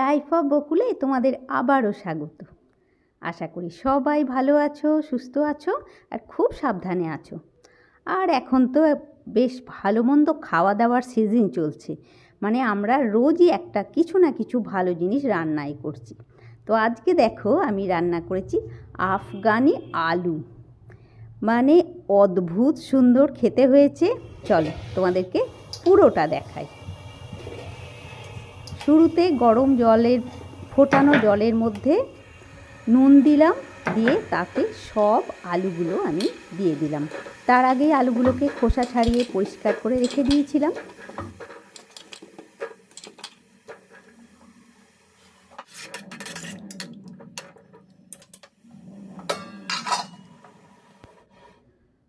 Life of বকুলে তোমাদের আবারও স্বাগত। আশা করি সবাই ভালো আছো, সুস্থ আছো আর খুব সাবধানে আছো। আর এখন তো বেশ ভালো মন্দ খাওয়া দাওয়ার সিজন চলছে। মানে আমরা রোজই একটা কিছু না কিছু ভালো জিনিস রান্নাই করছি। তো আজকে দেখো আমি রান্না করেছি আফগানি আলু। মানে অদ্ভুত সুন্দর খেতে হয়েছে। চলো তোমাদেরকে পুরোটা দেখাই। শুরুতে গরম জলের, ফোটানো জলের মধ্যে নুন দিলাম, দিয়ে তাতে সব আলুগুলো আমি দিয়ে দিলাম। তার আগেই আলুগুলোকে খোসা ছাড়িয়ে পরিষ্কার করে রেখে দিয়েছিলাম।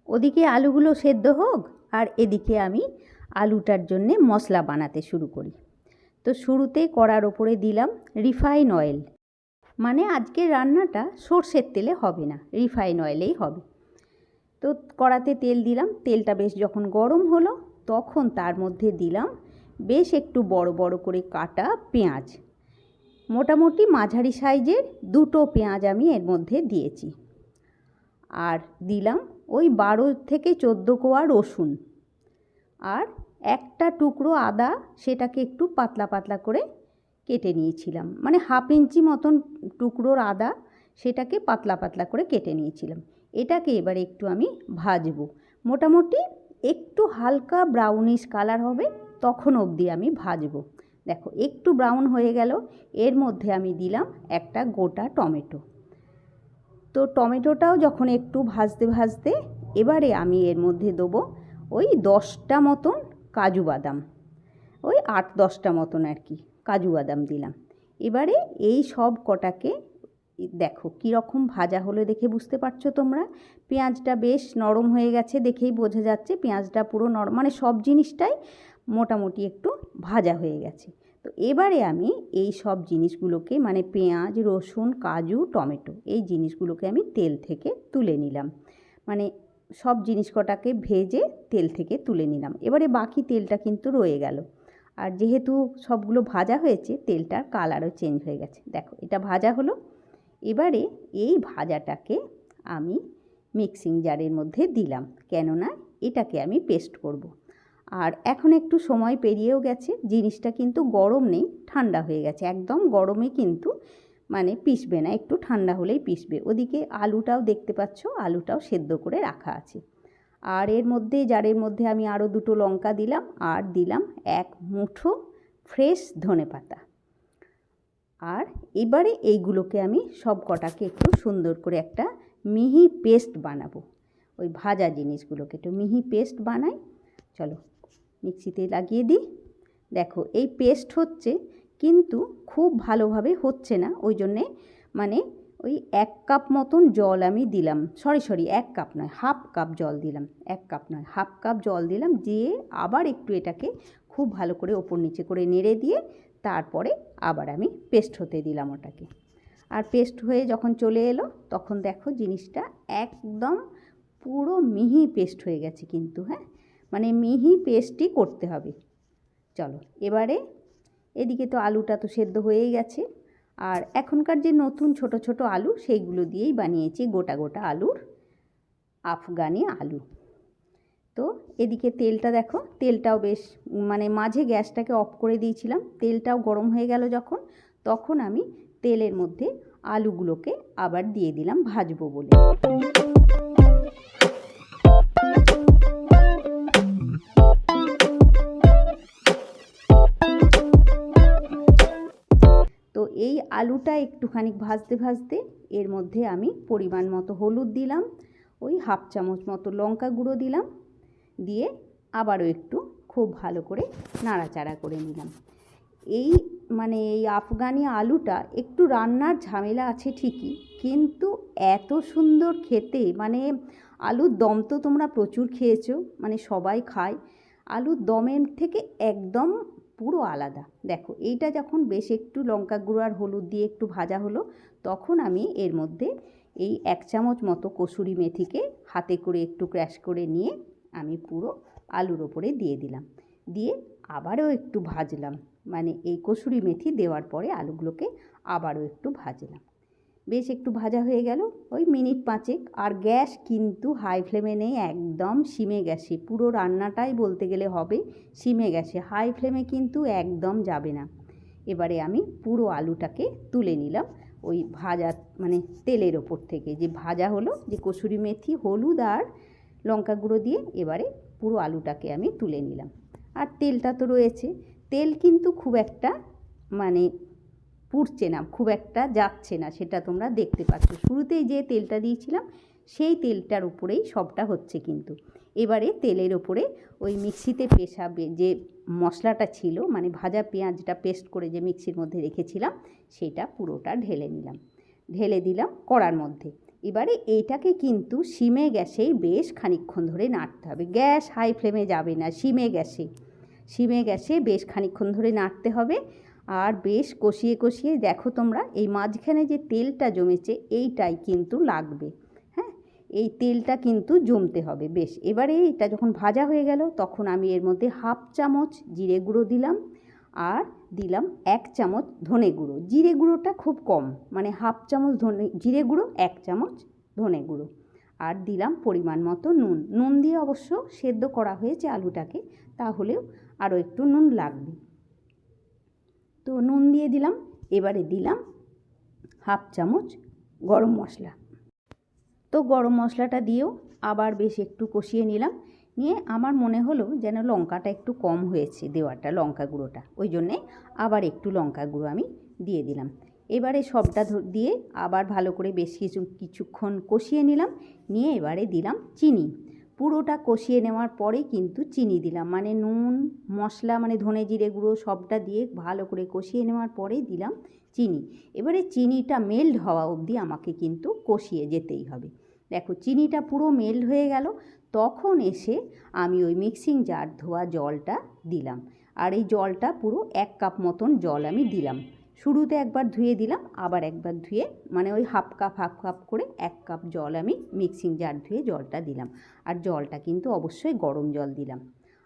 ওদিকে আলুগুলো সেদ্ধ হোক, আর এদিকে আমি আলুটার জন্যে মশলা বানাতে শুরু করি। তো শুরুতে কড়ার ওপরে দিলাম রিফাইন অয়েল। মানে আজকের রান্নাটা সর্ষের তেলে হবে না, রিফাইন অয়েলেই হবে। তো কড়াতে তেল দিলাম, তেলটা বেশ যখন গরম হলো তখন তার মধ্যে দিলাম বেশ একটু বড় বড় করে কাটা পেঁয়াজ। মোটামুটি মাঝারি সাইজের দুটো পেঁয়াজ আমি এর মধ্যে দিয়েছি। আর দিলাম ওই বারো থেকে চোদ্দ কোয়া রসুন। আর একটা টুকরো আদা সেটাকে একটু পাতলা পাতলা করে কেটে নিয়েছিলাম। মানে হাফ ইঞ্চি মতন টুকরোর আদা সেটাকে পাতলা পাতলা করে কেটে নিয়েছিলাম। এটাকে এবার একটু আমি ভাজবো। মোটামুটি একটু হালকা ব্রাউনিশ কালার হবে, তখন অবধি আমি ভাজবো। দেখো, একটু ব্রাউন হয়ে গেল, এর মধ্যে আমি দিলাম একটা গোটা টমেটো। তো টমেটোটাও যখন একটু ভাজতে ভাজতে এবারে আমি এর মধ্যে দেবো ওই দশটা মতন কাজু বাদাম। ওই আট দশটা মতন আর কি কাজু বাদাম দিলাম। এবারে এই সব কটাকে দেখো কীরকম ভাজা হলো দেখে বুঝতে পারছ তোমরা? পেঁয়াজটা বেশ নরম হয়ে গেছে দেখেই বোঝা যাচ্ছে পেঁয়াজটা পুরো নরম মানে সব জিনিসটাই মোটামুটি একটু ভাজা হয়ে গেছে। তো এবারে আমি এই সব জিনিসগুলোকে মানে পেঁয়াজ, রসুন, কাজু, টমেটো এই জিনিসগুলোকে আমি তেল থেকে তুলে নিলাম। মানে সব জিনিস কটাকে ভেজে তেল থেকে তুলে নিলাম। এবারে বাকি তেলটা কিন্তু রয়ে গেল। আর যেহেতু সবগুলো ভাজা হয়েছে, তেলটার কালারও চেঞ্জ হয়ে গেছে। দেখো, এটা ভাজা হলো। এবারে এই ভাজাটাকে আমি মিক্সিং জারের মধ্যে দিলাম, কেননা এটাকে আমি পেস্ট করব। আর এখন একটু সময় পেরিয়েও গেছে, জিনিসটা কিন্তু গরম নেই, ঠান্ডা হয়ে গেছে। একদম গরমে কিন্তু মানে পিসবে না, একটু ঠান্ডা হলেই পিসবে ওদিকে আলুটাও দেখতে পাচ্ছ, আলুটাও সেদ্ধ করে রাখা আছে। আর এর মধ্যে জারের মধ্যে আমি আরও দুটো লঙ্কা দিলাম, আর দিলাম এক মুঠো ফ্রেশ ধনে পাতা। আর এবারে এইগুলোকে আমি সব কটাকে একটু সুন্দর করে একটা মিহি পেস্ট বানাবো। ওই ভাজা জিনিসগুলোকে একটু মিহি পেস্ট বানাই। চলো, মিক্সিতে লাগিয়ে দিই। দেখো, এই পেস্ট হচ্ছে কিন্তু খুব ভালোভাবে হচ্ছে না। ওই জন্যে মানে ওই এক কাপ মতন জল আমি দিলাম। সরি সরি, এক কাপ নয়, হাফ কাপ জল দিলাম। এক কাপ নয়, হাফ কাপ জল দিলাম দিয়ে আবার একটু এটাকে খুব ভালো করে ওপর নিচে করে নেড়ে দিয়ে তারপরে আবার আমি পেস্ট হতে দিলাম ওটাকে। আর পেস্ট হয়ে যখন চলে এলো, তখন দেখো জিনিসটা একদম পুরো মিহি পেস্ট হয়ে গেছে কিন্তু হ্যাঁ? মানে মিহি পেস্টই করতে হবে। চলো, এবারে এদিকে তো আলুটা তো সেদ্ধ হয়েই গেছে। আর এখনকার যে নতুন ছোট ছোট আলু, সেইগুলো দিয়েই বানিয়েছি গোটা গোটা আলুর, আফগানি আলু। তো এদিকে তেলটা দেখো, তেলটাও বেশ মানে মাঝে গ্যাসটাকে অফ করে দিয়েছিলাম। তেলটাও গরম হয়ে গেল যখন, তখন আমি তেলের মধ্যে আলুগুলোকে আবার দিয়ে দিলাম ভাজবো বলে। আলুটা একটুখানি ভাজতে ভাজতে এর মধ্যে আমি পরিমাণ মতো হলুদ দিলাম, ওই হাফ চামচ মতো লঙ্কা গুঁড়ো দিলাম, দিয়ে আবারও একটু খুব ভালো করে নাড়াচাড়া করে নিলাম। এই মানে এই আফগানি আলুটা একটু রান্নার ঝামেলা আছে ঠিকই, কিন্তু এত সুন্দর খেতে মানে আলুর দম তো তোমরা প্রচুর খেয়েছো মানে সবাই খায়, আলুর দমের থেকে একদম পুরো আলাদা। দেখো, এইটা যখন বেশ একটু লঙ্কা গুঁড়ো আর হলুদ দিয়ে একটু ভাজা হলো, তখন আমি এর মধ্যে এই এক চামচ মতো কসুরি মেথিকে হাতে করে একটু ক্র্যাশ করে নিয়ে আমি পুরো আলুর ওপরে দিয়ে দিলাম। দিয়ে আবারও একটু ভাজলাম। মানে এই কসুরি মেথি দেওয়ার পরে আলুগুলোকে আবারও একটু ভাজলাম। বেশ একটু ভাজা হয়ে গেল, ওই মিনিট পাঁচেক। আর গ্যাস কিন্তু হাই ফ্লেমে নেই, একদম সিমে গ্যাসে পুরো রান্নাটাই বলতে গেলে হবে সিমে গ্যাসে হাই ফ্লেমে কিন্তু একদম যাবে না। এবারে আমি পুরো আলুটাকে তুলে নিলাম ওই ভাজা মানে তেলের ওপর থেকে। যে ভাজা হলো, যে কসুরি মেথি, হলুদ আর লঙ্কা গুঁড়ো দিয়ে এবারে পুরো আলুটাকে আমি তুলে নিলাম। আর তেলটা তো রয়েছে। তেল কিন্তু খুব একটা মানে পুড়ছে না, খুব একটা যাচ্ছে না, সেটা তোমরা দেখতে পাচ্ছ। শুরুতেই যে তেলটা দিয়েছিলাম, সেই তেলটার উপরেই সবটা হচ্ছে কিন্তু। এবারে তেলের ওপরে ওই মিক্সিতে পেশা যে মশলাটা ছিল মানে ভাজা পেঁয়াজটা পেস্ট করে যে মিক্সির মধ্যে রেখেছিলাম, সেটা পুরোটা ঢেলে নিলাম। ঢেলে দিলাম কড়ার মধ্যে। এবারে এইটাকে কিন্তু সিমে গ্যাসেই বেশ খানিকক্ষণ ধরে নাড়তে হবে। গ্যাস হাই ফ্লেমে যাবে না সিমে গ্যাসে। সিমে গ্যাসে বেশ খানিকক্ষণ ধরে নাড়তে হবে। আর বেশ কষিয়ে কষিয়ে দেখো তোমরা, এই মাঝখানে যে তেলটা জমেছে, এইটাই কিন্তু লাগবে। হ্যাঁ এই তেলটা কিন্তু জমতে হবে, বেশ। এবারে এটা যখন ভাজা হয়ে গেল, তখন আমি এর মধ্যে হাফ চামচ জিরে গুঁড়ো দিলাম আর দিলাম এক চামচ ধনে গুঁড়ো। জিরে গুঁড়োটা খুব কম মানে হাফ চামচ ধনে, জিরে গুঁড়ো, এক চামচ ধনে গুঁড়ো। আর দিলাম পরিমাণ মতো নুন। নুন দিয়ে অবশ্য সেদ্ধ করা হয়েছে আলুটাকে, তাহলেও আরও একটু নুন লাগবে। তো নুন দিয়ে দিলাম, এবারে দিলাম হাফ চামচ গরম মশলা। তো গরম মশলাটা দিয়েও আবার বেশ একটু কষিয়ে নিলাম, নিয়ে আমার মনে হলো যেন লঙ্কাটা একটু কম হয়েছে দেওয়াটা লঙ্কা গুঁড়োটা, ওই জন্যে আবার একটু লঙ্কা গুঁড়ো আমি দিয়ে দিলাম। এবারে সবটা দিয়ে আবার ভালো করে বেশ কিছু, কিছুক্ষণ কষিয়ে নিলাম, নিয়ে এবারে দিলাম চিনি। পুরোটা কষিয়ে নেওয়ার পরে কিন্তু চিনি দিলাম। মানে নুন, মশলা মানে ধনে জিরে গুঁড়ো সবটা দিয়ে ভালো করে কষিয়ে নেওয়ার পরে দিলাম চিনি। এবারে চিনিটা মেল্ট হওয়া অবধি আমাকে কিন্তু কষিয়ে যেতেই হবে। দেখো, চিনিটা পুরো মেল্ট হয়ে গেল। তখন এসে আমি ওই মিক্সিং জার ধোয়া জলটা দিলাম। আর এই জলটা পুরো এক কাপ মতন জল আমি দিলাম। শুরুতে একবার ধুয়ে দিলাম, আবার একবার ধুয়ে মানে ওই হাফ কাপ হাফ কাপ করে এক কাপ জল আমি মিক্সিং জার ধুয়ে জলটা দিলাম। আর জলটা কিন্তু অবশ্যই গরম জল দিলাম।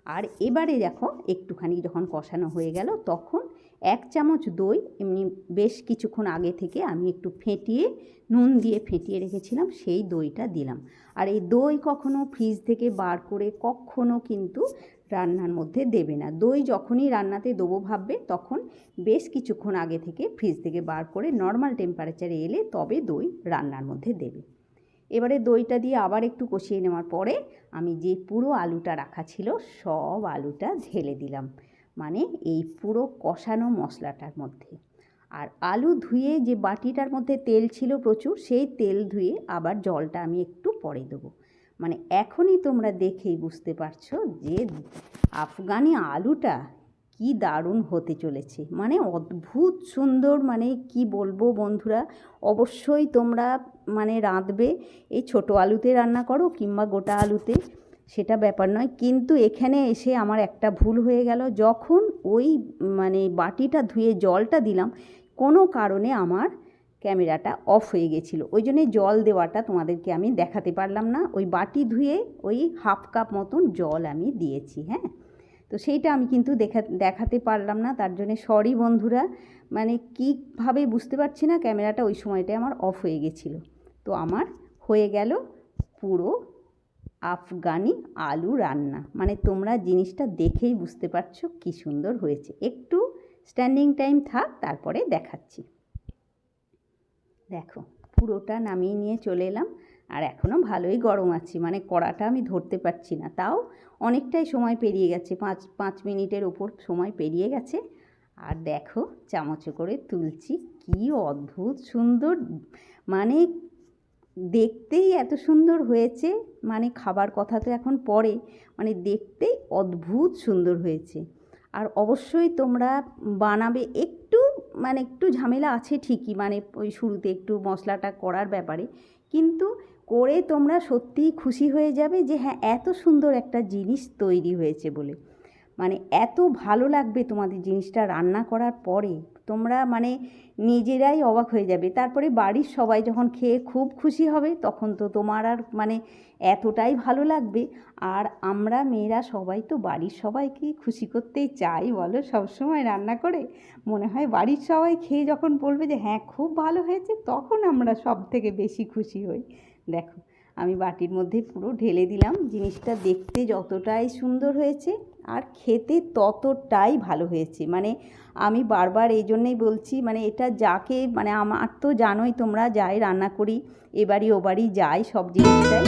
আর এবারে দেখো একটুখানি যখন কষানো হয়ে গেল, তখন এক চামচ দই, এমনি বেশ কিছুক্ষণ আগে থেকে আমি একটু ফেটিয়ে, নুন দিয়ে ফেটিয়ে রেখেছিলাম, সেই দইটা দিলাম। আর এই দই কখনো ফ্রিজ থেকে বার করে কখনো কিন্তু রান্নার মধ্যে দেবে না। দই যখনই রান্নাতে দেবো ভাববে, তখন বেশ কিছুক্ষণ আগে থেকে ফ্রিজ থেকে বার করে নর্মাল টেম্পারেচারে এলে তবে দই রান্নার মধ্যে দেবে। এবারে দইটা দিয়ে আবার একটু কষিয়ে নেওয়ার পরে আমি যে পুরো আলুটা রাখা ছিল, সব আলুটা ঢেলে দিলাম। মানে এই পুরো কষানো মশলাটার মধ্যে। আর আলু ধুয়ে যে বাটিটার মধ্যে তেল ছিল প্রচুর, সেই তেল ধুয়ে আবার জলটা আমি একটু পরে দেবো। মানে এখনই তোমরা দেখেই বুঝতে পারছ যে আফগানি আলুটা কি দারুণ হতে চলেছে। মানে অদ্ভুত সুন্দর মানে কি বলব বন্ধুরা, অবশ্যই তোমরা মানে রাঁধবে। এই ছোটো আলুতে রান্না করো কিংবা গোটা আলুতে, সেটা ব্যাপার নয়। কিন্তু এখানে এসে আমার একটা ভুল হয়ে গেল। যখন ওই মানে বাটিটা ধুয়ে জলটা দিলাম, কোনো কারণে আমার ক্যামেরাটা অফ হয়ে গেছিল। ওই জন্যে জল দেওয়াটা তোমাদেরকে আমি দেখাতে পারলাম না। ওই বাটি ধুয়ে ওই হাফ কাপ মতন জল আমি দিয়েছি হ্যাঁ? তো সেইটা আমি কিন্তু দেখা, দেখাতে পারলাম না। তার জন্যে সরি বন্ধুরা মানে কীভাবে বুঝতে পারছি না ক্যামেরাটা ওই সময়টায় আমার অফ হয়ে গেছিল। তো আমার হয়ে গেল পুরো আফগানি আলু রান্না। মানে তোমরা জিনিসটা দেখেই বুঝতে পারছ কী সুন্দর হয়েছে। একটু স্ট্যান্ডিং টাইম থাক, তারপরে দেখাচ্ছি। দেখো, পুরোটা নামিয়ে নিয়ে চলে এলাম। আর এখনও ভালোই গরম আছি মানে কড়াটা আমি ধরতে পারছি না। তাও অনেকটাই সময় পেরিয়ে গেছে, পাঁচ পাঁচ মিনিটের ওপর সময় পেরিয়ে গেছে। আর দেখো, চামচে করে তুলছি, কি অদ্ভুত সুন্দর মানে দেখতেই এত সুন্দর হয়েছে। মানে খাবার কথা তো এখন পরে মানে দেখতেই অদ্ভুত সুন্দর হয়েছে। আর অবশ্যই তোমরা বানাবে একটু মানে একটু ঝামেলা আছে ঠিকই মানে ওই শুরুতে একটু মশলাটা করার ব্যাপারে। কিন্তু করে তোমরা সত্যিই খুশি হয়ে যাবে যে হ্যাঁ এত সুন্দর একটা জিনিস তৈরি হয়েছে বলে। মানে এত ভালো লাগবে তোমাদের জিনিসটা রান্না করার পরে। তোমরা মানে নিজেরাই অবাক হয়ে যাবে। তারপরে বাড়ির সবাই যখন খেয়ে খুব খুশি হবে, তখন তো তোমার আর মানে এতটাই ভালো লাগবে। আর আমরা মেয়েরা সবাই তো বাড়ির সবাইকে খুশি করতেই চাই, বলো, সবসময় রান্না করে। মনে হয় বাড়ির সবাই খেয়ে যখন বলবে যে হ্যাঁ খুব ভালো হয়েছে, তখন আমরা সব থেকে বেশি খুশি হই। দেখো, আমি বাটির মধ্যে পুরো ঢেলে দিলাম। জিনিসটা দেখতে যতটাই সুন্দর হয়েছে আর খেতে ততটাই ভালো হয়েছে। মানে আমি বারবার এই জন্যেই বলছি মানে এটা যাকে মানে আমার তো জানোই তোমরা যাই রান্না করি এ বাড়ি ও বাড়ি যাই সব জিনিসটাই।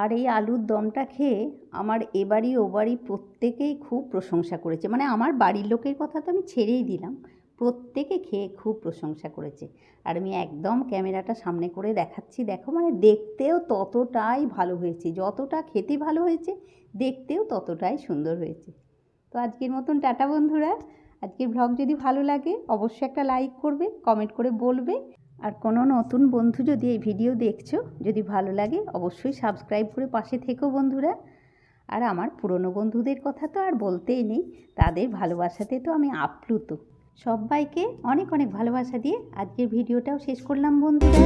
আর এই আলুর দমটা খেয়ে আমার এবারই বাড়ি ও বাড়ি প্রত্যেকেই খুব প্রশংসা করেছে। মানে আমার বাড়ির লোকের কথা তো আমি ছেড়েই দিলাম। প্রত্যেকে খেয়ে খুব প্রশংসা করেছে। আর আমি একদম ক্যামেরাটা সামনে করে দেখাচ্ছি। দেখো মানে দেখতেও ততটাই ভালো হয়েছে। যতটা খেতে ভালো হয়েছে, দেখতেও ততটাই সুন্দর হয়েছে। তো আজকের মতন টাটা বন্ধুরা। আজকের ব্লগ যদি ভালো লাগে, অবশ্যই একটা লাইক করবে কমেন্ট করে বলবে। আর কোনো নতুন বন্ধু যদি এই ভিডিও দেখছ, যদি ভালো লাগে, অবশ্যই সাবস্ক্রাইব করে পাশে থেকো বন্ধুরা। আর আমার পুরনো বন্ধুদের কথা তো আর বলতেই নেই। তাদের ভালোবাসাতে তো আমি আপ্লুত। সবাইকে অনেক অনেক ভালোবাসা দিয়ে আজকের ভিডিওটাও শেষ করলাম বন্ধুরা।